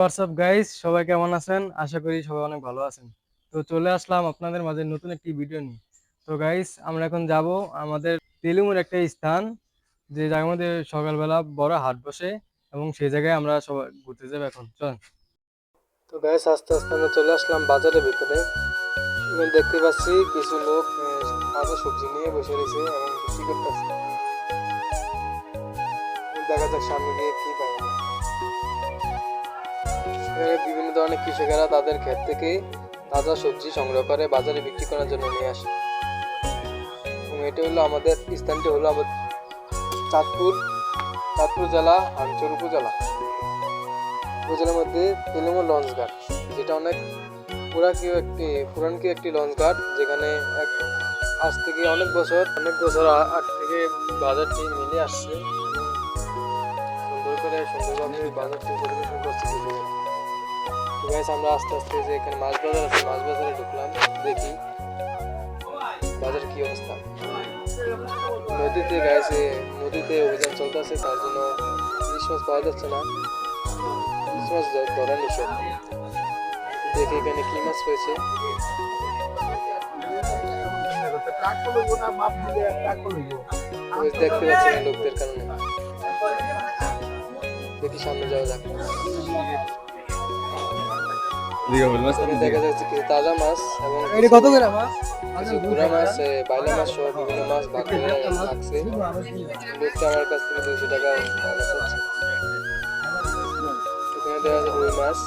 WhatsApp guys সবাই কেমন আছেন? আশা করি সবাই অনেক ভালো আছেন। তো চলে আসলাম আপনাদের মাঝে নতুন একটি ভিডিও নিয়ে। তো গাইস আমরা এখন যাব আমাদের তেলুমুর একটা স্থান, যে জায়গার মধ্যে সকালবেলা বড় হাট বসে, এবং সেই জায়গায় আমরা সবাই ঘুরতে যাব এখন। চল তো গাইস আস্তে আস্তে আমরা চলে আসলাম বাজারের ভিতরে। দেখতে পাচ্ছি কিছু লোক তাজা সবজি নিয়ে বসে রয়েছে এবং দেখা যাক সামনে গিয়ে কি পাই বিভিন্ন ধরনের কৃষকেরা তাদের ক্ষেত থেকে তাজা সবজি সংগ্রহ করে বাজারে বিক্রি করার জন্য নিয়ে আসে। এবং এটা হলো আমাদের স্থানটি হলো আমাদের চাঁদপুর চাঁদপুর জেলা হামচর উপজেলা। উপজেলার মধ্যে তেলেমো লঞ্চ ঘাট, যেটা অনেক পুরা কি একটি পুরান কি একটি লঞ্চ ঘাট, যেখানে এক আজ থেকে অনেক বছর অনেক বছর আ- আগ থেকে বাজারটি মিলে আসছে। সুন্দর করে সুন্দরভাবে বাজারটি পরিবেশন করছে। গাইস আমরা আস্তে আস্তে যে এখানে মাছ বাজার আছে, মাছ বাজারে ঢুকলাম, দেখি বাজার কি অবস্থা। নদীতে গাইছে নদীতে অভিযান চলতেছে, তার জন্য ইলিশ মাছ পাওয়া যাচ্ছে না। ইলিশ মাছ ধরা নিষেধ। দেখি এখানে কি মাছ ওই দেখতে পাচ্ছি লোকদের কারণে। দেখি সামনে যাওয়া যাক। এখানে দেখা যাচ্ছে কিছু তাজা মাছ এবং এটা কত করে মাছ কিছু মাছ বাইলা মাছ সহ বিভিন্ন মাছ ভাগ করে রাখছে লোকটা আমার কাছ থেকে দুইশো টাকা এখানে দেখা যাচ্ছে রুই মাছ।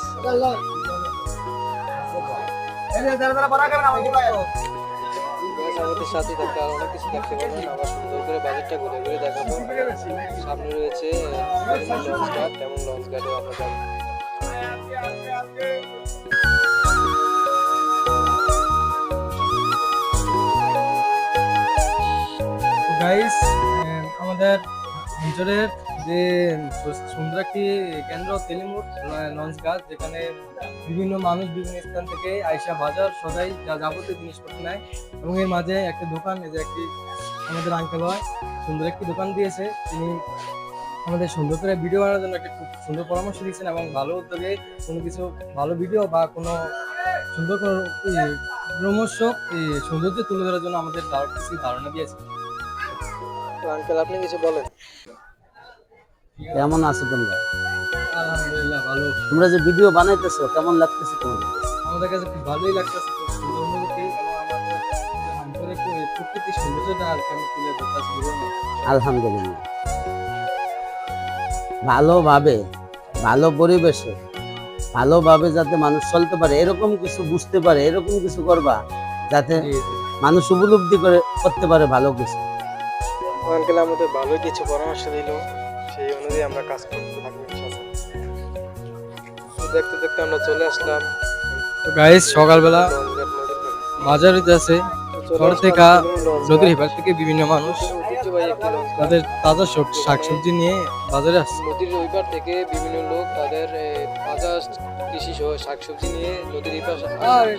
আমাদের সাথে থাকতে আর অনেক কিছু দেখতে পাবেন আবার সুন্দর করে বাজেটটা ঘুরে ঘুরে দেখাবো। সামনে রয়েছে লঞ্চ ঘাট এবং লঞ্চ ঘাটে গাইস আমাদের অঞ্চলের যে সুন্দর একটি কেন্দ্র, তেলিমুর লঞ্চ ঘাট যেখানে বিভিন্ন মানুষ বিভিন্ন স্থান থেকে আয়সা বাজার, সদাই যা যাবতীয় জিনিসপত্র নেয়। এবং এর মাঝে একটা দোকান, এই যে একটি আমাদের আঙ্কেল হয় সুন্দর একটি দোকান দিয়েছে। তিনি আমাদের সুন্দর করে ভিডিও বানানোর জন্য একটা খুব সুন্দর পরামর্শ দিয়েছেন এবং ভালো উদ্যোগে কোনো কিছু ভালো ভিডিও বা কোনো সুন্দর কোনো প্রমোশক সৌন্দর্য তুলে ধরার জন্য আমাদের কিছু ধারণা দিয়েছে আঙ্কেল আপনি কিছু বলেন। কেমন আছো তোমরা? আলহামদুলিল্লাহ ভালো তোমরা যে ভিডিও বানাইতেছো কেমন লাগতেছে তোমাদের? আমাদের কাছে খুব ভালোই লাগতেছে। আলহামদুলিল্লাহ। ভালোভাবে ভালো পরিবেশে ভালোভাবে যাতে মানুষ চলতে পারে এরকম কিছু বুঝতে পারে এরকম কিছু করবা যাতে। মানুষ উপলব্ধি করে করতে পারে ভালো কিছু। আঙ্কেল আমাদের ভালোই কিছু পরামর্শ দিল। সেই অনুযায়ী আমরা কাজ করতে থাকব দেখতে দেখতে আমরা চলে আসলাম। তো গাইস সকালবেলা বাজারে যাচ্ছে শহর থেকে নদীর হেপার থেকে বিভিন্ন মানুষ তাদের তাজা সব- শাকসবজি নিয়ে বাজারে আসছে। নদীর ওই পার থেকে বিভিন্ন লোক তাদের তাজা কৃষি সহ শাকসবজি নিয়ে নদীর বিক্রি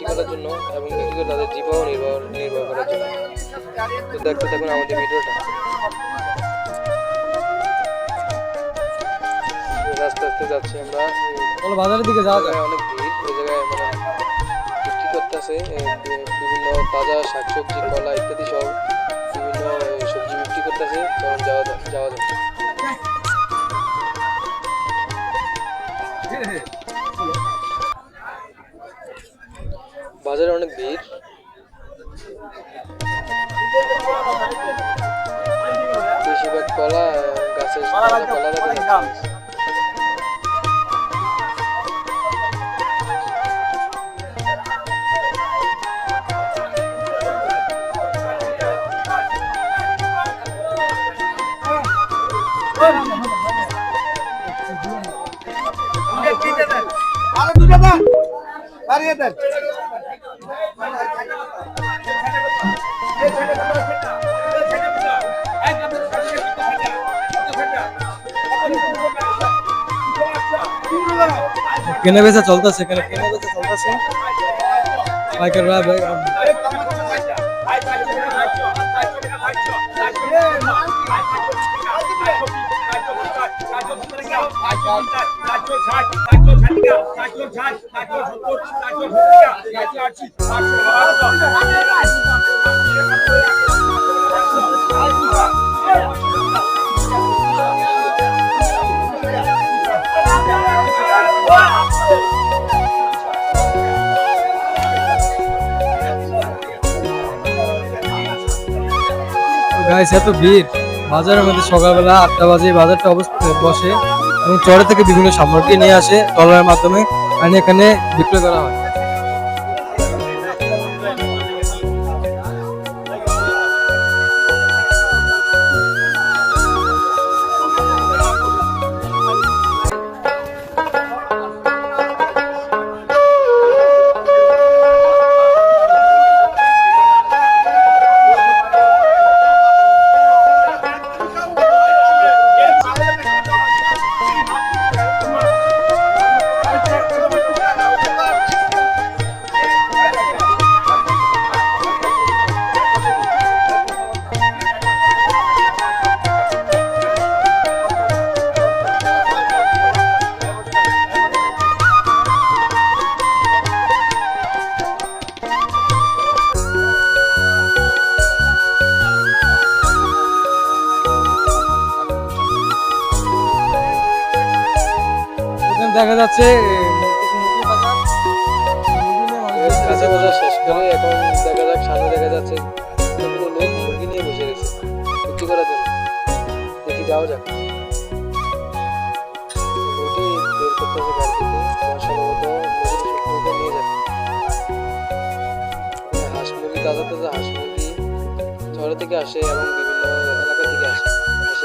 করার জন্য এবং বিক্রি করে তাদের জীবন নির্ভর নির্ভর করার জন্য। তো দেখতে থাকুন আমাদের ভিডিওটা। আস্তে যাচ্ছি আমরা। চলো বাজারের দিকে যাওয়া যায় অনেক ভিড় ওই জায়গায় মানে বিক্রি করতেছে বিভিন্ন তাজা শাকসবজি কলা ইত্যাদি সব বিভিন্ন সবজি বিক্রি করতেছে চলুন যাওয়া যাওয়া যাক। বাজারে অনেক ভিড়। বেশিরভাগ কলা গাছের তাজা কলা দেখা যাচ্ছে। কেনা বেচা চলতেছে এখানে কেনা বেচা চলতেছে পাইকাররা you. এত ভিড়। বাজারের মধ্যে সকালবেলা আটটা বাজে বাজারটা অবস্থা বসে। এবং চরে থেকে বিভিন্ন সামগ্রী নিয়ে আসে ট্রলারের মাধ্যমে এখানে বিক্রয় করা হয়। দেখা যাচ্ছে। কাঁচা বাজার শেষ এখন দেখা যাক সামনে দেখা যাচ্ছে। কতগুলো লোক মুরগি নিয়ে বসে গেছে। বিক্রি করার জন্য দেখি যাওয়া যাক। মুরগি বের করতে হবে গাড়ি থেকে আমার সম্ভবত মুরগি নিয়ে যাবে। এখানে হাঁস মুরগি তাজা তাজা হাঁস মুরগি শহর থেকে আসে এবং বিভিন্ন এলাকা থেকে আসে।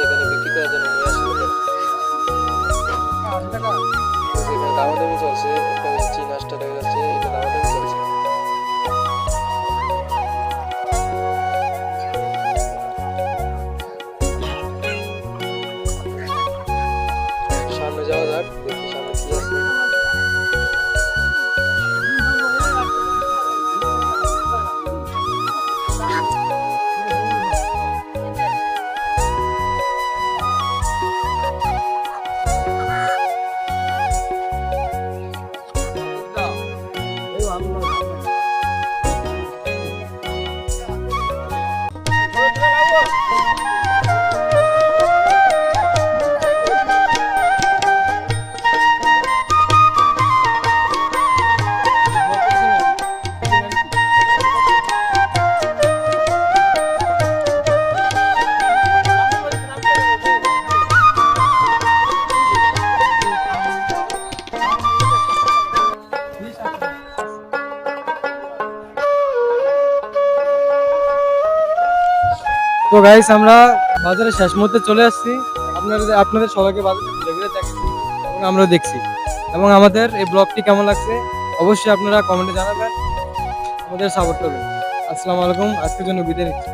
এখানে বিক্রি করার জন্য নিয়ে আসে। এখানে দামাদামি চলছে একটা চীন হাঁসটা দেখা যাচ্ছে তো গাইস আমরা বাজারে শেষ মুহূর্তে চলে আসছি। আপনাদের আপনাদের সবাইকে বাজারে দেখেছি এবং আমরা দেখছি। এবং আমাদের এই ব্লগটি কেমন লাগছে অবশ্যই আপনারা কমেন্টে জানাবেন। আমাদের সাপোর্ট করবেন। আসসালামু আলাইকুম, আজকের জন্য বিদায় নিচ্ছি।